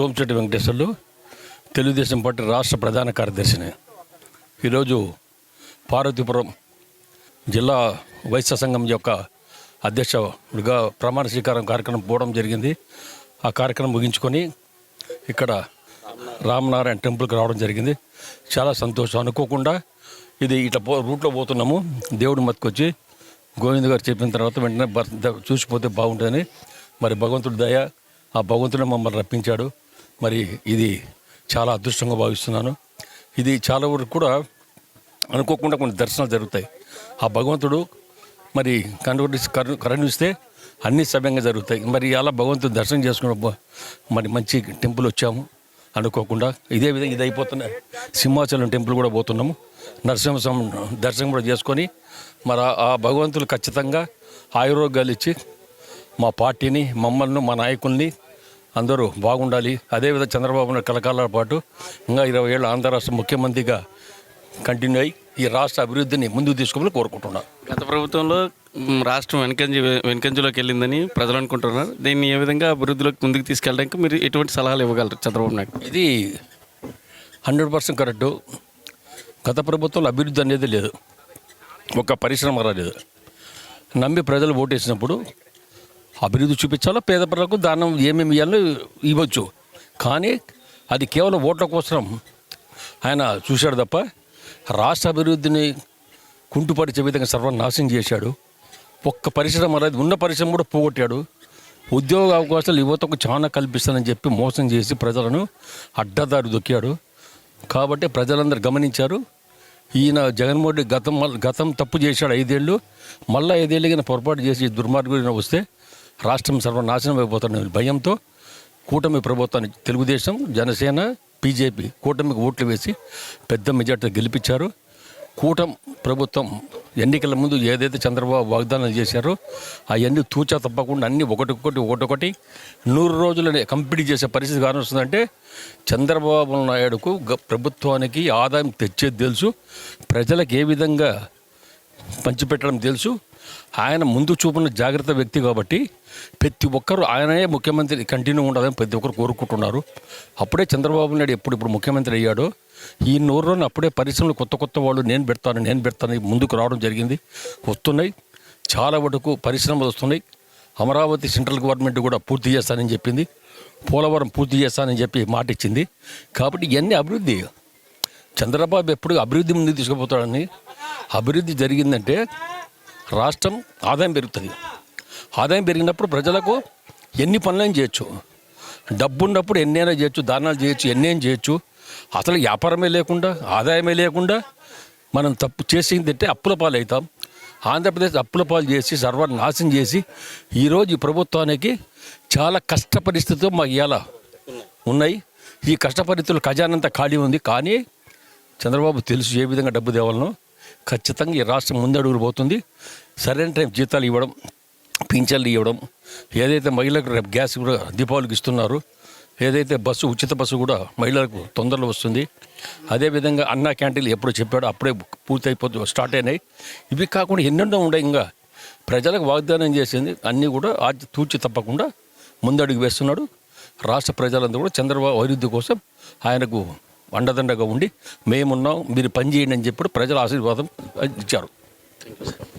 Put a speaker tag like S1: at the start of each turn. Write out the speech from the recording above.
S1: సోమచెట్టి Venkateswarlu Telugu Desam party రాష్ట్ర ప్రధాన కార్యదర్శిని. ఈరోజు పార్వతీపురం జిల్లా వైశ్య సంఘం యొక్క అధ్యక్షుడిగా ప్రమాణ స్వీకారం కార్యక్రమం పోవడం జరిగింది. ఆ కార్యక్రమం ముగించుకొని ఇక్కడ రామనారాయణ టెంపుల్కి రావడం జరిగింది. చాలా సంతోషం. అనుకోకుండా ఇది ఇట్లా పో రూట్లో పోతున్నాము. దేవుడు మత్తుకొచ్చి గోవింద్ గారు చెప్పిన తర్వాత వెంటనే చూసిపోతే బాగుంటుందని. మరి భగవంతుడి దయ ఆ భగవంతుడే మమ్మల్ని రప్పించాడు. మరి ఇది చాలా అదృష్టంగా భావిస్తున్నాను. ఇది చాలా వరకు కూడా అనుకోకుండా కొన్ని దర్శనాలు జరుగుతాయి. ఆ భగవంతుడు మరి కనుగొట్టి కరు కరుణిస్తే అన్ని సవ్యంగా జరుగుతాయి. మరి అలా భగవంతుడు దర్శనం చేసుకున్న మరి మంచి టెంపుల్ వచ్చాము అనుకోకుండా. ఇదే విధంగా ఇది అయిపోతున్న సింహాచలం టెంపుల్ కూడా పోతున్నాము. నరసింహస్వామి దర్శనం కూడా చేసుకొని మరి ఆ- భగవంతులు ఖచ్చితంగా ఆయురోగ్యాలు ఇచ్చి మా పార్టీని మమ్మల్ని మా నాయకుల్ని అందరూ బాగుండాలి. అదేవిధంగా చంద్రబాబు నాయుడు కలకాల పాటు ఇంకా ఇరవై ఏళ్ళ ఆంధ్ర రాష్ట్ర ముఖ్యమంత్రిగా కంటిన్యూ అయ్యి ఈ రాష్ట్ర అభివృద్ధిని ముందుకు తీసుకోమని కోరుకుంటున్నాను
S2: గత ప్రభుత్వంలో రాష్ట్రం వెనకంజ వెనకంజలోకి వెళ్ళిందని ప్రజలు అనుకుంటున్నారు. దీన్ని ఏ విధంగా అభివృద్ధిలోకి ముందుకు తీసుకెళ్ళడానికి మీరు ఎటువంటి సలహాలు ఇవ్వగలరు చంద్రబాబు నాయుడు?
S1: ఇది హండ్రెడ్ పర్సెంట్ కరెక్టు. గత ప్రభుత్వంలో అభివృద్ధి అనేది లేదు. ఒక పరిశ్రమ రాలేదు. నమ్మి ప్రజలు ఓటేసినప్పుడు అభివృద్ధి చూపించాలో పేద ప్రజలకు దానం ఏమేమి ఇవ్వాలో ఇవ్వచ్చు. కానీ అది కేవలం ఓట్ల కోసం ఆయన చూశాడు తప్ప రాష్ట్ర అభివృద్ధిని కుంటుపరిచే విధంగా సర్వనాశనం చేశాడు. ఒక్క పరిశ్రమ అనేది ఉన్న పరిశ్రమ కూడా పోగొట్టాడు. ఉద్యోగ అవకాశాలు యువతకు చాలా కల్పిస్తానని చెప్పి మోసం చేసి ప్రజలను అడ్డదారి దొక్కాడు. కాబట్టి ప్రజలందరూ గమనించారు ఈయన జగన్మోహన్ రెడ్డి గతం గతం తప్పు చేశాడు ఐదేళ్ళు మళ్ళీ ఐదేళ్ళకి పొరపాటు చేసి దుర్మార్గుడిన వస్తే రాష్ట్రం సర్వనాశనం అయిపోతున్న భయంతో కూటమి ప్రభుత్వాన్ని తెలుగుదేశం జనసేన బీజేపీ కూటమికి ఓట్లు వేసి పెద్ద మెజార్టీ గెలిపించారు. కూటమి ప్రభుత్వం ఎన్నికల ముందు ఏదైతే చంద్రబాబు వాగ్దానాలు చేశారో అవన్నీ తూచా తప్పకుండా అన్ని ఒకటొకటి ఒకటొకటి నూరు రోజులని కంప్లీట్ చేసే పరిస్థితి కానొస్తుందంటే వస్తుందంటే చంద్రబాబు నాయుడుకు ప్రభుత్వానికి ఆదాయం తెచ్చేది తెలుసు ప్రజలకు ఏ విధంగా పంచిపెట్టడం తెలుసు ఆయన ముందు చూపిన జాగ్రత్త వ్యక్తి కాబట్టి ప్రతి ఒక్కరు ఆయనే ముఖ్యమంత్రి కంటిన్యూ ఉండాలని ప్రతి ఒక్కరు కోరుకుంటున్నారు. అప్పుడే చంద్రబాబు నాయుడు ఎప్పుడు ఇప్పుడు ముఖ్యమంత్రి అయ్యాడో ఈ నూరులోనే అప్పుడే పరిశ్రమలు కొత్త కొత్త వాళ్ళు నేను పెడతాను నేను పెడతాను ముందుకు రావడం జరిగింది. వస్తున్నాయి. చాలా వరకు పరిశ్రమలు వస్తున్నాయి. అమరావతి సెంట్రల్ గవర్నమెంట్ కూడా పూర్తి చేస్తానని చెప్పింది. పోలవరం పూర్తి చేస్తానని చెప్పి మాట ఇచ్చింది. కాబట్టి ఇవన్నీ అభివృద్ధి. చంద్రబాబు ఎప్పుడు అభివృద్ధి ముందుకు తీసుకుపోతాడని అభివృద్ధి జరిగిందంటే రాష్ట్రం ఆదాయం పెరుగుతుంది. ఆదాయం పెరిగినప్పుడు ప్రజలకు ఎన్ని పనులైనా చేయొచ్చు? డబ్బు ఉన్నప్పుడు ఎన్నైనా చేయొచ్చు దానాలు చేయొచ్చు ఎన్నైనా చేయొచ్చు. అసలు వ్యాపారమే లేకుండా ఆదాయమే లేకుండా మనం తప్పు చేసింది అంటే అప్పుల పాలు అవుతాం ఆంధ్రప్రదేశ్ అప్పుల పాలు చేసి సర్వనాశనం చేసి ఈరోజు ఈ ప్రభుత్వానికి చాలా కష్ట పరిస్థితులు మాకు ఇవాళ ఉన్నాయి. ఈ కష్ట పరిస్థితులు ఖజానంతా ఖాళీ ఉంది. కానీ చంద్రబాబు తెలుసు ఏ విధంగా డబ్బు తేవాలనో. ఖచ్చితంగా ఈ రాష్ట్రం ముందడుగులు పోతుంది. సరైన టైం జీతాలు ఇవ్వడం పింఛన్లు ఇవ్వడం ఏదైతే మహిళలకు రేపు గ్యాస్ కూడా దీపావళికి ఇస్తున్నారు ఏదైతే బస్సు ఉచిత బస్సు కూడా మహిళలకు తొందరలో వస్తుంది. అదేవిధంగా అన్నా క్యాంటీన్లు ఎప్పుడు చెప్పాడో అప్పుడే పూర్తయిపోతు స్టార్ట్ అయినాయి. ఇవి కాకుండా ఎన్నెన్నో ఉన్నాయి ఇంకా. ప్రజలకు వాగ్దానం చేసింది అన్నీ కూడా ఆచి తూచి తప్పకుండా ముందడుగు వేస్తున్నాడు. రాష్ట్ర ప్రజలందరూ కూడా చంద్రబాబు అభివృద్ధి కోసం ఆయనకు అండదండగా ఉండి మేమున్నాం మీరు పనిచేయండి అని చెప్పి ప్రజల ఆశీర్వాదం ఇచ్చారు. Thank you sir